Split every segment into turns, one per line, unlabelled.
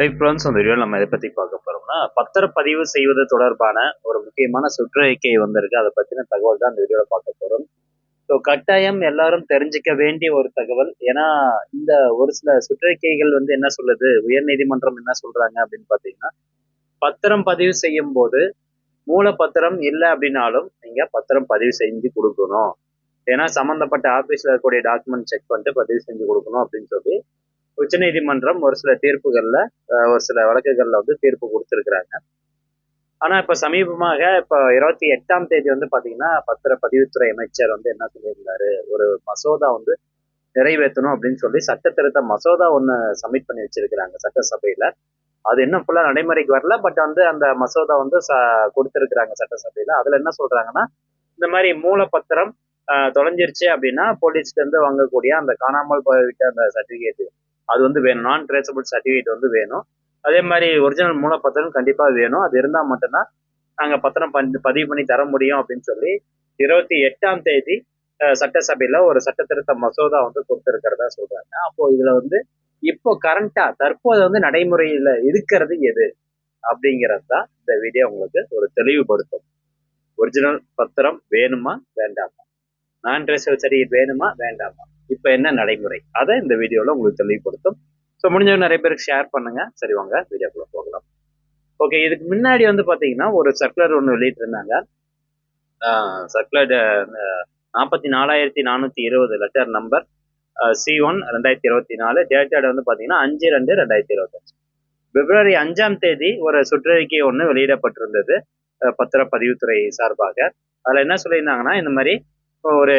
Right friends அந்த வீடியோவில் நம்ம இதை பற்றி பார்க்க போகிறோம்னா பத்திரப்பதிவு செய்வது தொடர்பான ஒரு முக்கியமான சுற்றறிக்கை வந்திருக்கு. அதை பற்றின தகவல் தான் அந்த வீடியோவில் பார்க்க போகிறோம் ஸோ கட்டாயம் எல்லாரும் தெரிஞ்சுக்க வேண்டிய ஒரு தகவல். ஏன்னா இந்த ஒரு சில சுற்றறிக்கைகள் வந்து என்ன சொல்லுது? உயர்நீதிமன்றம் என்ன சொல்கிறாங்க அப்படின்னு பார்த்தீங்கன்னா பத்திரம் பதிவு செய்யும் போது மூலப்பத்திரம் இல்லை அப்படின்னாலும் நீங்கள் பத்திரம் பதிவு செஞ்சு கொடுக்கணும். ஏன்னா சம்மந்தப்பட்ட ஆஃபீஸில் இருக்கக்கூடிய டாக்குமெண்ட் செக் பண்ணிட்டு பதிவு செஞ்சு கொடுக்கணும் அப்படின்னு சொல்லி உச்சநீதிமன்றம் ஒரு சில தீர்ப்புகளில் ஒரு சில வழக்குகளில் வந்து தீர்ப்பு கொடுத்துருக்குறாங்க. ஆனால் இப்போ சமீபமாக இப்போ இருபத்தி எட்டாம் தேதி வந்து பார்த்தீங்கன்னா பத்திர பதிவுத்துறை அமைச்சர் வந்து என்ன சொல்லியிருந்தாரு? ஒரு மசோதா வந்து நிறைவேற்றணும் அப்படின்னு சொல்லி சட்ட திருத்த மசோதா ஒன்று சப்மிட் பண்ணி வச்சிருக்கிறாங்க சட்டசபையில். அது இன்னும் ஃபுல்லாக நடைமுறைக்கு வரல பட் வந்து அந்த மசோதா வந்து ச கொடுத்துருக்குறாங்க சட்டசபையில். அதில் என்ன சொல்கிறாங்கன்னா இந்த மாதிரி மூலப்பத்திரம் தொலைஞ்சிருச்சு அப்படின்னா போலீஸ்க்கு இருந்து வாங்கக்கூடிய அந்த காணாமல் போய்விட்ட அந்த சர்டிஃபிகேட் அது வந்து வேணும். நான் ட்ரேசபிள் சர்டிஃபிகேட் வந்து வேணும். அதே மாதிரி ஒரிஜினல் மூலப்பத்திரம் கண்டிப்பாக வேணும். அது இருந்தால் மட்டும்தான் நாங்கள் பத்திரம் பண்ணி பதிவு பண்ணி தர முடியும் அப்படின்னு சொல்லி இருபத்தி எட்டாம் தேதி சட்டசபையில் ஒரு சட்ட திருத்த மசோதா வந்து கொடுத்துருக்கிறதா சொல்கிறாங்க அப்போ இதில் வந்து இப்போ கரண்ட்டாக தற்போது வந்து நடைமுறையில் இருக்கிறது எது? அப்படிங்கிறது தான் இந்த வீடியோ உங்களுக்கு ஒரு தெளிவுபடுத்தும். ஒரிஜினல் பத்திரம் வேணுமா? வேண்டாமா? நான் ட்ரெஸ் சர்டிஃபிகேட் வேணுமா? வேண்டாமா? இப்போ என்ன நடைமுறை? அதை இந்த வீடியோவில் உங்களுக்கு தெளிவுபடுத்தும். ஸோ முடிஞ்சவங்க நிறைய பேருக்கு ஷேர் பண்ணுங்க. சரி வாங்க வீடியோக்குள்ள போகலாம். ஓகே இதுக்கு முன்னாடி வந்து பார்த்தீங்கன்னா ஒரு சர்க்குலர் ஒன்று வெளியிட்டிருந்தாங்க சர்க்குலர் நாற்பத்தி நாலாயிரத்தி நானூற்றி இருபது லெட்டர் நம்பர் சி ஒன் ரெண்டாயிரத்தி இருபத்தி நாலு டேட்டட் வந்து பார்த்தீங்கன்னா அஞ்சு ரெண்டு ரெண்டாயிரத்தி இருபத்தஞ்சு. பிப்ரவரி அஞ்சாம் தேதி ஒரு சுற்றறிக்கை ஒன்று வெளியிடப்பட்டிருந்தது. பத்திர பத்திரப்பதிவுத்துறை சார்பாக. அதில் என்ன சொல்லியிருந்தாங்கன்னா இந்த மாதிரி ஒரு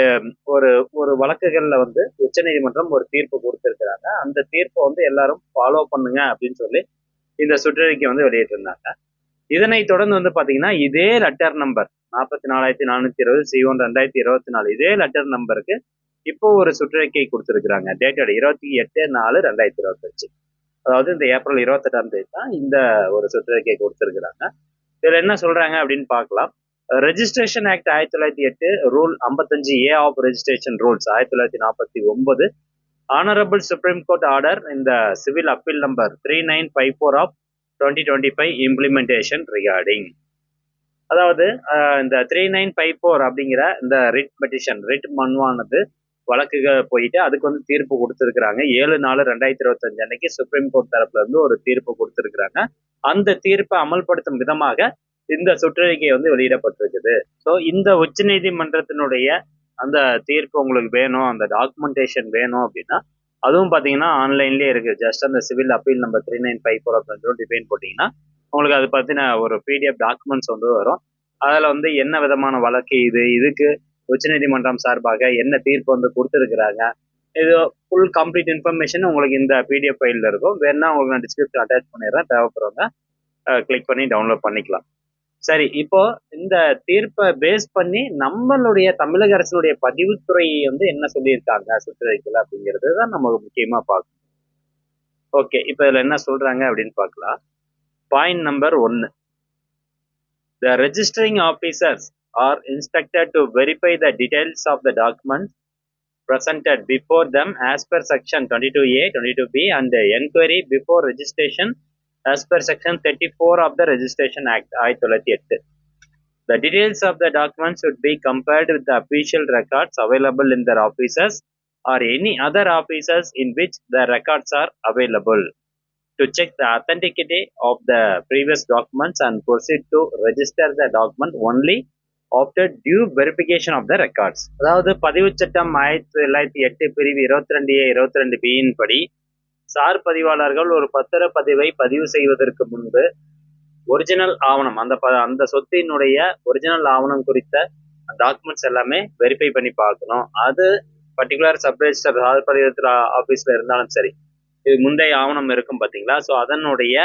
ஒரு ஒரு வழக்குகள்ல வந்து உச்சநீதிமன்றம் ஒரு தீர்ப்பு கொடுத்துருக்கிறாங்க. அந்த தீர்ப்பை வந்து எல்லாரும் ஃபாலோ பண்ணுங்க அப்படின்னு சொல்லி இந்த சுற்றறிக்கை வந்து வெளியிட்டிருந்தாங்க. இதனை தொடர்ந்து வந்து பாத்தீங்கன்னா இதே லெட்டர் நம்பர் நாற்பத்தி நாலாயிரத்தி நானூத்தி இருபது சி ஒன் ரெண்டாயிரத்தி இருபத்தி நாலு இதே லெட்டர் நம்பருக்கு இப்போ ஒரு சுற்றறிக்கை கொடுத்துருக்குறாங்க. டேட்டட் இருபத்தி எட்டு நாலு ரெண்டாயிரத்தி இருபத்தஞ்சு. அதாவது இந்த ஏப்ரல் இருபத்தெட்டாம் தேதி தான் இந்த ஒரு சுற்றறிக்கை கொடுத்துருக்குறாங்க. இதில் என்ன சொல்றாங்க அப்படின்னு பார்க்கலாம். ரெஜிஸ்ட்ரேஷன் ஆக்ட் ஆயிரத்தி தொள்ளாயிரத்தி எட்டு ரூல் ஐம்பத்தஞ்சு ஏ ஆஃப் ரெஜிஸ்ட்ரேஷன் ரூல்ஸ் ஆயிரத்தி தொள்ளாயிரத்தி நாற்பத்தி ஒன்பது. ஆனரபிள் சுப்ரீம் கோர்ட் ஆர்டர் இந்த civil appeal number three nine five four of twenty twenty five implementation regarding அதாவது இந்த த்ரீ நைன் ஃபைவ் ஃபோர் அப்படிங்கிற இந்த ரிட் பெட்டிஷன் ரிட் மனுவானது வழக்குகள் போயிட்டு அதுக்கு வந்து தீர்ப்பு கொடுத்துருக்குறாங்க. ஏழு நாலு ரெண்டாயிரத்தி இருபத்தஞ்சு அன்னைக்கு சுப்ரீம் கோர்ட் தரப்புல இருந்து ஒரு தீர்ப்பு கொடுத்துருக்குறாங்க. அந்த தீர்ப்பை அமல்படுத்தும் விதமாக இந்த சுற்றறிக்கை வந்து வெளியிடப்பட்டிருக்குது. ஸோ இந்த உச்சநீதிமன்றத்தினுடைய அந்த தீர்ப்பு உங்களுக்கு வேணும் அந்த டாக்குமெண்டேஷன் வேணும் அப்படின்னா அதுவும் பார்த்தீங்கன்னா ஆன்லைன்லேயே இருக்கு. ஜஸ்ட் அந்த civil appeal number three nine five four அப்படின்னு டிபைன் போட்டிங்கன்னா உங்களுக்கு அது பற்றின ஒரு பிடிஎஃப் டாக்குமெண்ட்ஸ் வந்து வரும். அதில் வந்து என்ன விதமான வழக்கு இது இதுக்கு உச்சநீதிமன்றம் சார்பாக என்ன தீர்ப்பு வந்து கொடுத்துருக்குறாங்க இது ஃபுல் கம்ப்ளீட் இன்ஃபர்மேஷன் உங்களுக்கு இந்த பிடிஎஃப் ஃபைலில் இருக்கும். வேணா உங்களுக்கு நான் டிஸ்கிரிப்ஷன் அட்டாச் பண்ணிடுறேன். தேவைப்படுறவங்க கிளிக் பண்ணி டவுன்லோட் பண்ணிக்கலாம். சரி இப்போ இந்த தீர்ப்பை பேஸ் பண்ணி நம்மளுடைய தமிழக அரசினுடைய பதிவுத்துறை வந்து என்ன சொல்லியிருக்காங்க சுற்றறிக்கையில் அப்படிங்கிறது தான் நம்ம முக்கியமா பார்க்கணும். ஓகே இப்போ இதில் என்ன சொல்றாங்க அப்படின்னு பார்க்கலாம். பாயிண்ட் நம்பர் ஒன்று the registering officers are instructed to verify the details of the document presented before them as per section 22A, 22B and the enquiry before registration as per section 34 of the Registration Act, ஆயிரத்தி தொள்ளாயிரத்தி எட்டு. The details of the documents should be compared with the official records available in their offices or any other offices in which the records are available to check the authenticity of the previous documents and proceed to register the document only after due verification of the records. அதாவது பதிவுச் சட்டம் ஆயிரத்தி தொள்ளாயிரத்தி எட்டு பிரிவு இருபத்தி ரெண்டு ஏ இருபத்தி ரெண்டு பியின் படி சார் பதிவாளர்கள் ஒரு பத்திர பதிவை பதிவு செய்வதற்கு முன்பு ஒரிஜினல் ஆவணம் அந்த ப அந்த சொத்தினுடைய ஒரிஜினல் ஆவணம் குறித்த டாக்குமெண்ட்ஸ் எல்லாமே வெரிஃபை பண்ணி பார்க்கணும். அது பர்டிகுலர் சப் ரெஜிஸ்டர் சார் பதிவத்தில் ஆஃபீஸில் இருந்தாலும் சரி. இது முந்தைய ஆவணம் இருக்கும் பார்த்தீங்களா? ஸோ அதனுடைய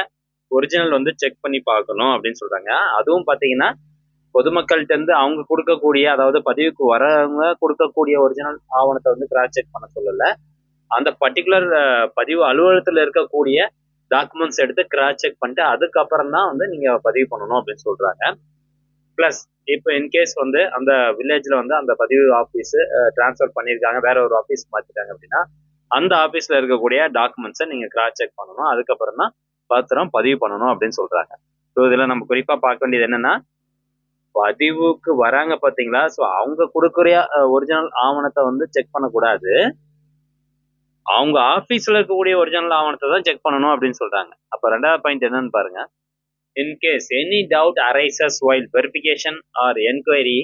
ஒரிஜினல் வந்து செக் பண்ணி பார்க்கணும் அப்படின்னு சொல்கிறாங்க அதுவும் பார்த்தீங்கன்னா பொதுமக்கள்கிட்டருந்து அவங்க கொடுக்கக்கூடிய அதாவது பதிவுக்கு வரவங்க கொடுக்கக்கூடிய ஒரிஜினல் ஆவணத்தை வந்து கிராஸ் செக் பண்ண சொல்லல. அந்த பர்டிகுலர் பதிவு அலுவலகத்தில் இருக்கக்கூடிய டாக்குமெண்ட்ஸ் எடுத்து கிராஸ் செக் பண்ணிட்டு அதுக்கப்புறம் தான் வந்து நீங்க பதிவு பண்ணணும் அப்படின்னு சொல்றாங்க. ப்ளஸ் இப்போ இன்கேஸ் வந்து அந்த வில்லேஜில் வந்து அந்த பதிவு ஆஃபீஸ் ட்ரான்ஸ்ஃபர் பண்ணியிருக்காங்க வேற ஒரு ஆஃபீஸ் மாற்றிட்டாங்க அப்படின்னா அந்த ஆஃபீஸில் இருக்கக்கூடிய டாக்குமெண்ட்ஸை நீங்கள் கிராஸ் செக் பண்ணணும். அதுக்கப்புறம் தான் பத்திரம் பதிவு பண்ணணும் அப்படின்னு சொல்கிறாங்க ஸோ இதில் நம்ம குறிப்பாக பார்க்க வேண்டியது என்னென்னா பதிவுக்கு வராங்க பார்த்தீங்களா? ஸோ அவங்க கொடுக்குற ஒரிஜினல் ஆவணத்தை வந்து செக் பண்ணக்கூடாது. அவங்க ஆபீஸ்ல இருக்கக்கூடிய ஒரிஜினல் ஆவணத்தை தான் செக் பண்ணணும் அப்படின்னு சொல்றாங்க அப்ப ரெண்டாவது பாயிண்ட் என்னன்னு பாருங்க in case any doubt arises while verification or enquiry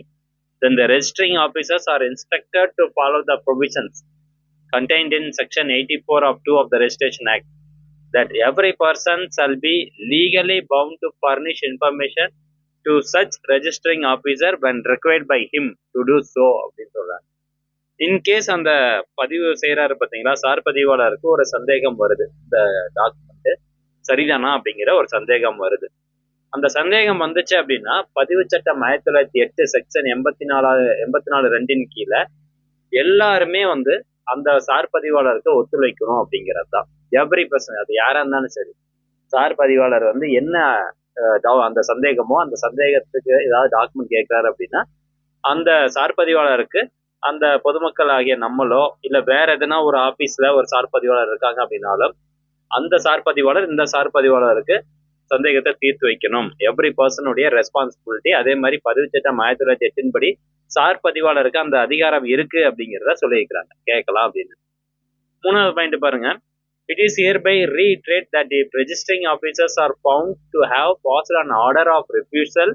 then the registering officers are instructed to follow the provisions contained in section 84 of 2 of the registration act that every person shall be legally bound to furnish information to such registering officer when required by him to do so அப்படின்னு சொல்றாங்க in case அந்த பதிவு செய்யறாரு பார்த்தீங்களா? Sir பதிவாளருக்கு ஒரு சந்தேகம் வருது. இந்த டாக்குமெண்ட் சரிதானா அப்படிங்கிற ஒரு சந்தேகம் வருது. அந்த சந்தேகம் வந்துச்சு அப்படின்னா பதிவு சட்டம் ஆயிரத்தி தொள்ளாயிரத்தி எட்டு செக்ஷன் எண்பத்தி நாலாவது எண்பத்தி நாலு ரெண்டின் கீழே எல்லாருமே வந்து அந்த சார் பதிவாளருக்கு ஒத்துழைக்கணும் அப்படிங்கிறது தான். எவ்ரி பர்சன் அது யாரா இருந்தாலும் சரி. சார் பதிவாளர் வந்து என்ன அந்த சந்தேகமோ அந்த சந்தேகத்துக்கு ஏதாவது டாக்குமெண்ட் கேட்கிறாரு அப்படின்னா அந்த சார் பதிவாளருக்கு அந்த பொதுமக்கள் ஆகிய நம்மளோ இல்ல வேற எதனா ஒரு ஆபீஸ்ல ஒரு சார் பதிவாளர் இருக்காங்க அப்படின்னாலும் அந்த சார் பதிவாளர் இந்த சார் பதிவாளருக்கு சந்தேகத்தை தீர்த்து வைக்கணும். எவ்ரி பர்சனுடைய ரெஸ்பான்சிபிலிட்டி அதே மாதிரி பதிவு சட்டம் ஆயிரத்தி தொள்ளாயிரத்தி எட்டின் படி சார் பதிவாளருக்கு அந்த அதிகாரம் இருக்கு அப்படிங்கிறத சொல்லியிருக்கிறாங்க. கேட்கலாம் அப்படின்னு. மூணாவது பாயிண்ட் பாருங்க. It is hereby reiterated that if registering officers are found to have passed an order of refusal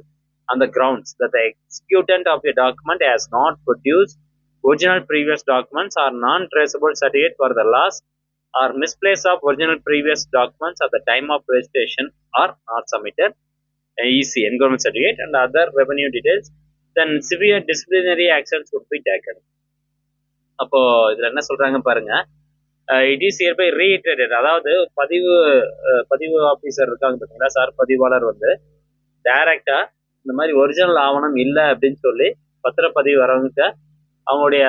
அந்த grounds that that of executant document a not has original previous documents or non-traceable certificate for the loss or misplace of original previous documents at the time of registration are not submitted uh, EC environment certificate and other revenue details then severe disciplinary actions would be taken அப்போ இதுல என்ன சொல்றாங்க பாருங்க it is hereby reiterated அதாவது பதிவு அஹ், பதிவு officer இருக்காங்க பார்த்தீங்களா சார் பதிவாளர் வந்து டைரக்டா இந்த மாதிரி ஒரிஜினல் ஆவணம் இல்லை அப்படின்னு சொல்லி பத்திரப்பதிவு வரவங்க அவங்களுடைய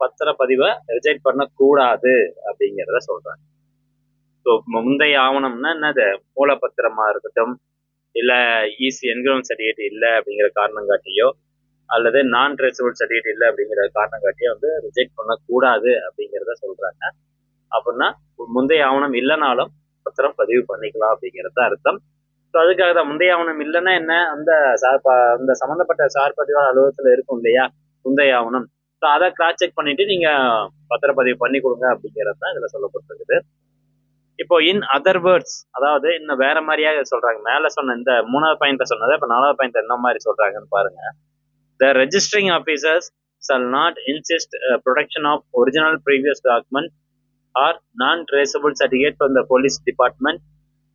பத்திரப்பதிவை ரிஜெக்ட் பண்ணக்கூடாது அப்படிங்கிறத சொல்றாங்க. ஸோ முந்தைய ஆவணம்னா என்னது? மூலப்பத்திரமா இருக்கட்டும் இல்லை இசி என்கிரவுண்ட் சர்டிஃபிகேட் இல்லை அப்படிங்கிற காரணம் காட்டியோ அல்லது நான் ட்ரெசபிள் சர்டிஃபிகேட் இல்லை அப்படிங்கிற காரணம் காட்டியோ வந்து ரிஜெக்ட் பண்ணக்கூடாது அப்படிங்கிறத சொல்றாங்க. அப்படின்னா முந்தைய ஆவணம் இல்லைனாலும் பத்திரம் பதிவு பண்ணிக்கலாம் அப்படிங்கிறது தான் அர்த்தம். ஸோ அதுக்காக தான் முந்தைய ஆவணம் இல்லைன்னா என்ன? அந்த சார் ப- அந்த சம்மந்தப்பட்ட சார் பதிவாளர் அலுவலகத்தில் இருக்கும் இல்லையா? முந்தைய ஆவணம். ஸோ அதை கிராஸ் செக் பண்ணிட்டு நீங்க பத்திரப்பதிவு பண்ணி கொடுங்க அப்படிங்கிறது தான் இதுல சொல்லப்பட்டிருக்குது இப்போ இன் அதர் வேர்ட்ஸ் அதாவது இன்னும் வேற மாதிரியாக சொல்றாங்க மேல சொன்ன இந்த மூணாவது பாயிண்ட சொன்னதை இப்போ நாலாவது பாயிண்ட் என்ன மாதிரி சொல்றாங்கன்னு பாருங்க the registering officers shall not insist uh, protection of original previous document or non-traceable certificate from the police department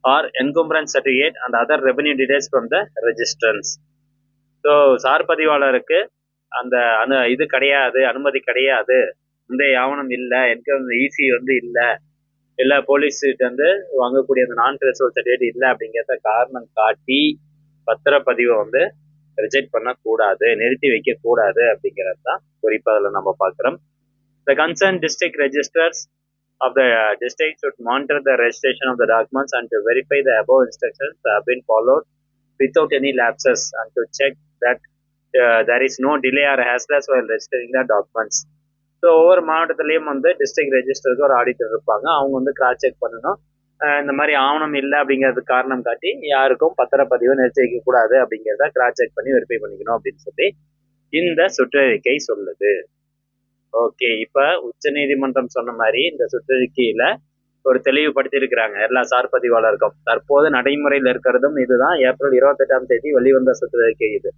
or encumbrance certificate and other revenue details from the registrants. So sir பதிவாளருக்கு அந்த அனு இது கிடையாது அனுமதி கிடையாது. முந்தைய ஆவணம் இல்லை எனக்கு அந்த இசி வந்து இல்லை. இல்லை போலீஸ்கிட்ட வந்து வாங்கக்கூடிய அந்த நான் ட்ரெஸ்வல் சர்டிஃபிகேட் இல்லை அப்படிங்கிறத காரணம் காட்டி பத்திரப்பதிவை வந்து ரிஜெக்ட் பண்ணக்கூடாது நிறுத்தி வைக்கக்கூடாது அப்படிங்கிறது தான் குறிப்பாக அதில் நம்ம பார்க்குறோம் the concern district registers of the uh, district should monitor the registration of the documents and to verify the above instructions have been followed without any lapses and to check that there is no delay or hassles hassles registering registering documents so ஒவ்வொரு மாவட்டத்துலேயும் வந்து district ரெஜிஸ்டருக்கு ஒரு auditor இருப்பாங்க. அவங்க வந்து cross check பண்ணணும். இந்த மாதிரி ஆவணம் இல்லை அப்படிங்கிறதுக்கு காரணம் காட்டி யாருக்கும் பத்திரப்பதிவு நிறுத்தி கூடாது அப்படிங்கிறத கிராஸ் செக் பண்ணி வெரிஃபை பண்ணிக்கணும் அப்படின்னு சொல்லி இந்த சுற்றறிக்கை சொல்லுது. ஓகே இப்ப உச்சநீதிமன்றம் சொன்ன மாதிரி இந்த சுற்றறிக்கையில ஒரு தெளிவுபடுத்தி இருக்கிறாங்க. எல்லா சார் பதிவாளருக்கும். தற்போது நடைமுறையில் இருக்கிறதும் இதுதான். ஏப்ரல் இருபத்தெட்டாம் தேதி வெளிவந்த சுற்றறிக்கை இது.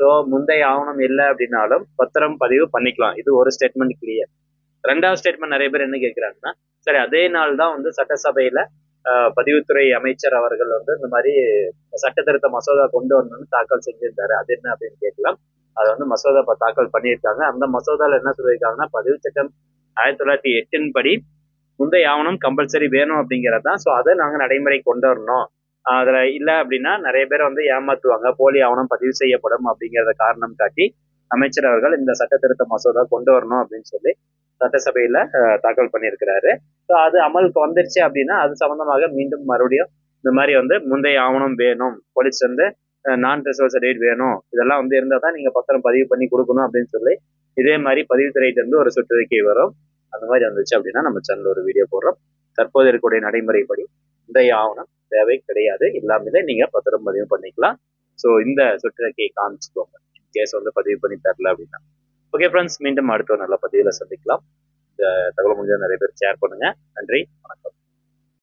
ஸோ முந்தைய ஆவணம் இல்லை அப்படின்னாலும் பத்திரம் பதிவு பண்ணிக்கலாம். இது ஒரு ஸ்டேட்மெண்ட் கிளியர் ரெண்டாவது ஸ்டேட்மெண்ட் நிறைய பேர் என்ன கேட்குறாங்கன்னா சரி அதே நாள் தான் வந்து சட்டசபையில பதிவுத்துறை அமைச்சர் அவர்கள் வந்து இந்த மாதிரி சட்ட திருத்த மசோதா கொண்டு வரணும்னு தாக்கல் செஞ்சிருந்தாரு. அது என்ன அப்படின்னு கேட்கலாம். அதை வந்து மசோதா இப்ப தாக்கல் பண்ணியிருக்காங்க. அந்த மசோதாவில் என்ன சொல்லியிருக்காங்கன்னா பதிவு சட்டம் ஆயிரத்தி தொள்ளாயிரத்தி எட்டின் படி முந்தைய ஆவணம் கம்பல்சரி வேணும் அப்படிங்கிறது தான் ஸோ அதை நாங்கள் நடைமுறை கொண்டு வரணும். அதுல இல்ல அப்படின்னா நிறைய பேர் வந்து ஏமாத்துவாங்க. போலி ஆவணம் பதிவு செய்யப்படும் அப்படிங்கிறத காரணம் காட்டி அமைச்சர் அவர்கள் இந்த சட்ட திருத்த மசோதா கொண்டு வரணும் அப்படின்னு சொல்லி சட்டசபையில தாக்கல் பண்ணியிருக்கிறாரு. ஸோ அது அமலுக்கு வந்துருச்சு அப்படின்னா அது சம்பந்தமாக மீண்டும் மறுபடியும் இந்த மாதிரி வந்து முந்தைய ஆவணம் வேணும் போலீஸ் வந்து நான் ரிசர்வ் சர்டிஃபிகேட் வேணும் இதெல்லாம் வந்து இருந்தால் தான் நீங்கள் பத்திரம் பதிவு பண்ணி கொடுக்கணும் அப்படின்னு சொல்லி இதே மாதிரி பதிவுத்துறையிட்ட இருந்து ஒரு சுற்றறிக்கை வரும். அந்த மாதிரி வந்துச்சு அப்படின்னா நம்ம சேனல் ஒரு வீடியோ போடுறோம். தற்போது இருக்கக்கூடிய நடைமுறைப்படி முந்தைய ஆவணம் தேவை கிடையாது. எல்லாமே நீங்க பத்திரம் பதிவு பண்ணிக்கலாம். ஸோ இந்த சுற்றறிக்கையை காமிச்சுக்கோங்க. கேஸ் வந்து பதிவு பண்ணி தரல அப்படின்னா. ஓகே ஃப்ரெண்ட்ஸ் மீண்டும் அடுத்த நல்ல பதிவில் சந்திக்கலாம். இந்த தகவல் முடிஞ்ச நிறைய பேர் ஷேர் பண்ணுங்க. நன்றி வணக்கம்.